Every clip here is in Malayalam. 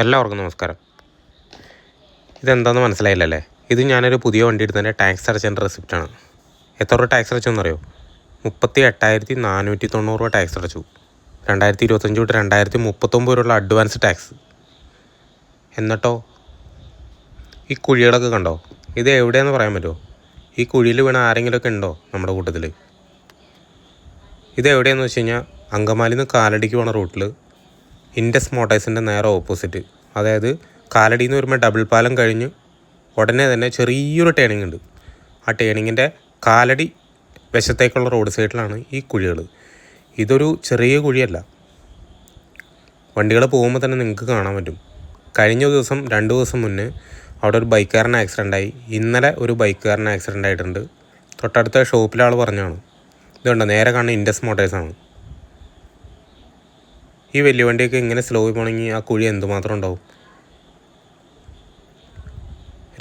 എല്ലാവർക്കും നമസ്കാരം. ഇതെന്താണെന്ന് മനസ്സിലായില്ലല്ലേ? ഇത് ഞാനൊരു പുതിയ വണ്ടി എടുത്തതിന്റെ ടാക്സ് അടച്ചതിന്റെ റെസിപ്റ്റാണ് എത്ര രൂപ ടാക്സ് അടച്ചെന്നറിയോ മുപ്പത്തി എട്ടായിരത്തി നാനൂറ്റി തൊണ്ണൂറ് രൂപ ടാക്സ് അടച്ചു. രണ്ടായിരത്തി ഇരുപത്തഞ്ച് തൊട്ട് രണ്ടായിരത്തി മുപ്പത്തൊമ്പത് വരെയുള്ള അഡ്വാൻസ് ടാക്സ് എന്നിട്ടോ? ഈ കുഴികളൊക്കെ കണ്ടോ? ഇത് എവിടെയാണെന്ന് പറയാൻ പറ്റുമോ? ഈ കുഴിയിൽ വീണ ആരെങ്കിലുമൊക്കെ ഉണ്ടോ നമ്മുടെ കൂട്ടത്തിൽ ഇത് എവിടെയാണെന്ന് വെച്ച് കഴിഞ്ഞാൽ അങ്കമാലിന്ന് കാലടിക്ക് പോണ റൂട്ടിൽ ഇൻഡസ് മോട്ടേഴ്സിന്റെ നേരെ ഓപ്പോസിറ്റ്. അതായത് കാലടിയിൽ നിന്ന് വരുമ്പോൾ ഡബിൾ പാലം കഴിഞ്ഞ് ഉടനെ തന്നെ ചെറിയൊരു ടേണിംഗ് ഉണ്ട്. ആ ടേണിങ്ങിന്റെ കാലടി വശത്തേക്കുള്ള റോഡ് സൈഡിലാണ് ഈ കുഴികൾ. ഇതൊരു ചെറിയ കുഴിയല്ല. വണ്ടികൾ പോകുമ്പോൾ തന്നെ നിങ്ങൾക്ക് കാണാൻ പറ്റും. കഴിഞ്ഞ ദിവസം രണ്ട് ദിവസം മുന്നേ അവിടെ ഒരു ബൈക്കുകാരൻ ആക്സിഡന്റ് ആയി. ഇന്നലെ ഒരു ബൈക്കുകാരൻ ആക്സിഡന്റ് ആയിട്ടുണ്ട്. തൊട്ടടുത്ത ഷോപ്പിലെ ആൾ പറഞ്ഞാണ് ഇതുണ്ട്? നേരെ കാണുന്ന ഇൻഡസ് മോട്ടേഴ്സാണ് ഈ വലിയ വണ്ടിയൊക്കെ ഇങ്ങനെ സ്ലോ പോകണമെങ്കിൽ ആ കുഴി എന്തുമാത്രം ഉണ്ടാവും?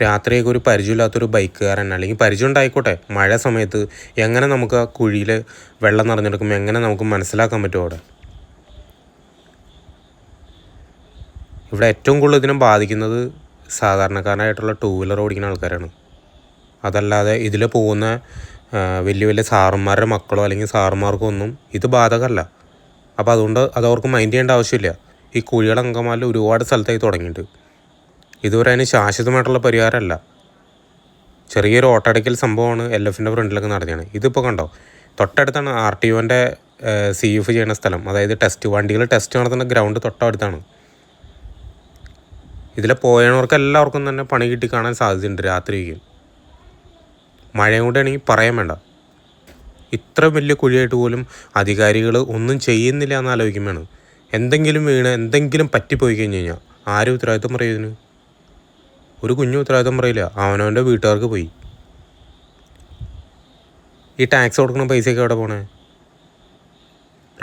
രാത്രിയൊക്കെ ഒരു പരിചയമില്ലാത്തൊരു ബൈക്കുകാരൻ അല്ലെങ്കിൽ പരിചയം ഉണ്ടായിക്കോട്ടെ മഴ സമയത്ത് എങ്ങനെ നമുക്ക് ആ കുഴിയിൽ വെള്ളം നിറഞ്ഞെടുക്കും എങ്ങനെ നമുക്ക് മനസ്സിലാക്കാൻ പറ്റും അവിടെ? ഇവിടെ ഏറ്റവും കൂടുതൽ ഇതിനെ ബാധിക്കുന്നത് സാധാരണക്കാരനായിട്ടുള്ള ടൂ വീലർ ഓടിക്കുന്ന ആൾക്കാരാണ്. അതല്ലാതെ ഇതിൽ പോകുന്ന വലിയ വലിയ സാറന്മാരുടെ മക്കളോ അല്ലെങ്കിൽ സാറന്മാർക്കോ ഒന്നും ഇത് ബാധകമല്ല. അപ്പോൾ അതുകൊണ്ട് അത് അവർക്ക് മൈൻഡ് ചെയ്യേണ്ട ആവശ്യമില്ല. ഈ കുഴികൾ അങ്കമാലിൽ ഒരുപാട് സ്ഥലത്തായി തുടങ്ങിയിട്ടുണ്ട്. ഇതുവരെ അതിന് ശാശ്വതമായിട്ടുള്ള പരിഹാരമല്ല. ചെറിയൊരു ഓട്ടടയ്ക്കൽ സംഭവമാണ് എൽ എഫിന്റെ ഫ്രണ്ടിലൊക്കെ നടത്തിയാണ് ഇതിപ്പോൾ കണ്ടോ? തൊട്ടടുത്താണ് ആർ ടി ഒന്റെ സി എഫ് ചെയ്യുന്ന സ്ഥലം. അതായത് ടെസ്റ്റ് വണ്ടികൾ ടെസ്റ്റ് നടത്തുന്ന ഗ്രൗണ്ട് തൊട്ടടുത്താണ്. ഇതിലെ പോയവർക്ക് എല്ലാവർക്കും തന്നെ പണി കിട്ടി കാണാൻ സാധ്യതയുണ്ട് രാത്രിയിൽ മഴയും കൂടെ ആണെങ്കിൽ പറയാൻ വേണ്ട. ഇത്ര വലിയ കുഴിയായിട്ട് പോലും അധികാരികൾ ഒന്നും ചെയ്യുന്നില്ല എന്ന് വേണം എന്തെങ്കിലും വീണ് എന്തെങ്കിലും പറ്റിപ്പോയി കഴിഞ്ഞ് കഴിഞ്ഞാൽ ആരും ഉത്തരവാദിത്വം പറയുന്നതിന് ഒരു കുഞ്ഞു ഉത്തരവാദിത്വം പറയില്ല. അവനവന്റെ വീട്ടുകാർക്ക് പോയി. ഈ ടാക്സ് കൊടുക്കുന്ന പൈസയൊക്കെ എവിടെ പോണേ?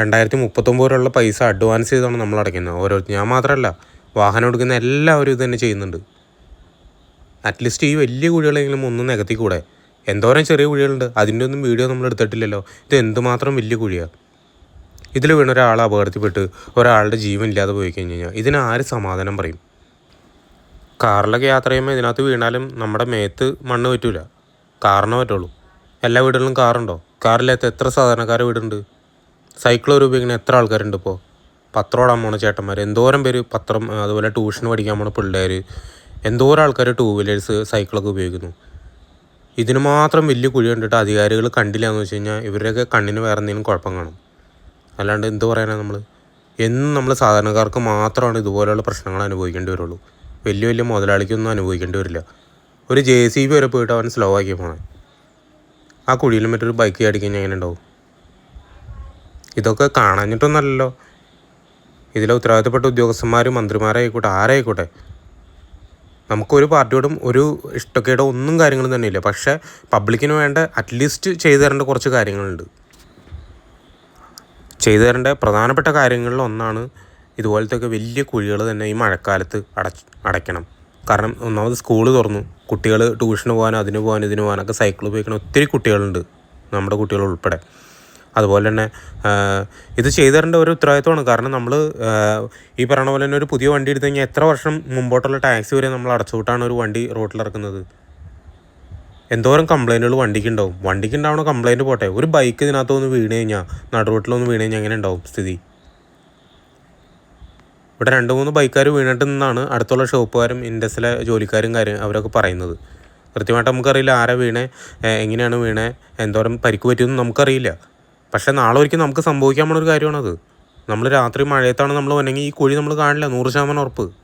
രണ്ടായിരത്തി മുപ്പത്തൊമ്പത് വരെയുള്ള പൈസ അഡ്വാൻസ് ചെയ്താണ് നമ്മൾ അടയ്ക്കുന്നത്. ഓരോ ഞാൻ മാത്രമല്ല വാഹനം എടുക്കുന്ന എല്ലാവരും ഇത് തന്നെ ചെയ്യുന്നുണ്ട്. അറ്റ്ലീസ്റ്റ് ഈ വലിയ കുഴികളെങ്കിലും ഒന്ന് നികത്തിക്കൂടെ? എന്തോരം ചെറിയ കുഴികളുണ്ട്. അതിന്റെ ഒന്നും വീഡിയോ നമ്മൾ എടുത്തിട്ടില്ലല്ലോ. ഇത് എന്തുമാത്രം വലിയ കുഴിയാണ് ഇതിൽ വീണ ഒരാൾ അപകടത്തിൽപ്പെട്ട് ഒരാളുടെ ജീവൻ ഇല്ലാതെ പോയി കഴിഞ്ഞ് കഴിഞ്ഞാൽ ഇതിന് ആര് സമാധാനം പറയും? കാറിലൊക്കെ യാത്ര ചെയ്യുമ്പോൾ ഇതിനകത്ത് വീണാലും നമ്മുടെ മേത്ത് മണ്ണ് പറ്റൂല. കാറിനെ പറ്റുള്ളൂ. എല്ലാ വീടുകളിലും കാറുണ്ടോ? കാറില്ലാത്ത എത്ര സാധാരണക്കാർ വീടുണ്ട്? സൈക്കിൾ ഉപയോഗിക്കുന്ന എത്ര ആൾക്കാരുണ്ട് ഇപ്പോൾ പത്രോടാൻ പോണ ചേട്ടന്മാർ എന്തോരം പേര് പത്രം അതുപോലെ ട്യൂഷൻ പഠിക്കാൻ പോണ പിള്ളേർ എന്തോരം ആൾക്കാർ ടൂ വീലേഴ്സ് സൈക്കിളൊക്കെ ഉപയോഗിക്കുന്നു? ഇതിന് മാത്രം വലിയ കുഴി കണ്ടിട്ട് അധികാരികൾ കണ്ടില്ല എന്ന് വെച്ച് കഴിഞ്ഞാൽ ഇവരുടെയൊക്കെ കണ്ണിന് വേറെ എന്തെങ്കിലും കുഴപ്പം കാണും. അല്ലാണ്ട് എന്ത് പറയാനാണ് നമ്മൾ എന്നും നമ്മൾ സാധാരണക്കാർക്ക് മാത്രമാണ് ഇതുപോലെയുള്ള പ്രശ്നങ്ങൾ അനുഭവിക്കേണ്ടി വരുള്ളൂ. വലിയ വലിയ മുതലാളിക്കൊന്നും അനുഭവിക്കേണ്ടി വരില്ല. ഒരു ജെ സി ബി വരെ പോയിട്ട് അവൻ സ്ലോ ആക്കി പോണേ. ആ കുഴിയിൽ മറ്റൊരു ബൈക്ക് ചാടിക്കഴിഞ്ഞാൽ എങ്ങനെ ഉണ്ടാവും? ഇതൊക്കെ കാണാഞ്ഞിട്ടൊന്നല്ലല്ലോ. ഇതിലെ ഉത്തരവാദിത്തപ്പെട്ട ഉദ്യോഗസ്ഥന്മാർ മന്ത്രിമാരായിക്കോട്ടെ ആരായിക്കോട്ടെ നമുക്കൊരു പാർട്ടിയോടും ഒരു ഇഷ്ടക്കേടോ ഒന്നും കാര്യങ്ങളും തന്നെ ഇല്ല പക്ഷേ പബ്ലിക്കിന് വേണ്ട അറ്റ്ലീസ്റ്റ് ചെയ്തു തരേണ്ട കുറച്ച് കാര്യങ്ങളുണ്ട്. ചെയ്തു തരേണ്ട പ്രധാനപ്പെട്ട കാര്യങ്ങളിൽ ഒന്നാണ് ഇതുപോലത്തെയൊക്കെ വലിയ കുഴികൾ തന്നെ ഈ മഴക്കാലത്ത് അടച്ച് അടയ്ക്കണം. കാരണം ഒന്നാമത് സ്കൂൾ തുറന്നു. കുട്ടികൾ ട്യൂഷന് പോകാനോ അതിന് പോകാനോ ഇതിന് പോകാനൊക്കെ സൈക്കിൾ ഉപയോഗിക്കുന്ന ഒത്തിരി കുട്ടികളുണ്ട് നമ്മുടെ കുട്ടികൾ ഉൾപ്പെടെ. അതുപോലെ തന്നെ ഇത് ചെയ്തു ഒരു ഉത്തരവാദിത്വമാണ്. കാരണം നമ്മൾ ഈ പറഞ്ഞ പോലെ തന്നെ ഒരു പുതിയ വണ്ടി എടുത്തു കഴിഞ്ഞാൽ എത്ര വർഷം മുമ്പോട്ടുള്ള ടാക്സി വരെ നമ്മൾ അടച്ചുവിട്ടാണ് ഒരു വണ്ടി റോട്ടിലിറക്കുന്നത് എന്തോരം കംപ്ലൈന്റുകൾ വണ്ടിക്ക് ഉണ്ടാവും. വണ്ടിക്ക് ഉണ്ടാവണ കംപ്ലൈന്റ് പോട്ടെ. ഒരു ബൈക്ക് ഇതിനകത്ത് ഒന്ന് വീണ് കഴിഞ്ഞാൽ നടുറോട്ടിലൊന്ന് വീണ് കഴിഞ്ഞാൽ എങ്ങനെ ഉണ്ടാവും സ്ഥിതി? ഇവിടെ രണ്ട് മൂന്ന് ബൈക്കാർ വീണിട്ട് നിന്നാണ് അടുത്തുള്ള ഷോപ്പുകാരും ഇൻഡസ്ട്രിയിലെ ജോലിക്കാരും കാര്യം അവരൊക്കെ പറയുന്നത്. കൃത്യമായിട്ട് നമുക്കറിയില്ല ആരാ വീണേ എങ്ങനെയാണ് വീണേ എന്തോരം പരിക്ക് പറ്റിയെന്ന് നമുക്കറിയില്ല. പക്ഷേ നാളെ ഒരിക്കലും നമുക്ക് സംഭവിക്കാൻ പോണ ഒരു കാര്യമാണത്. നമ്മൾ രാത്രി മഴയത്താണ് നമ്മൾ വന്നെങ്കിൽ ഈ കുഴി നമ്മൾ കാണില്ല. നൂറ് ശതമാനം ഉറപ്പ്.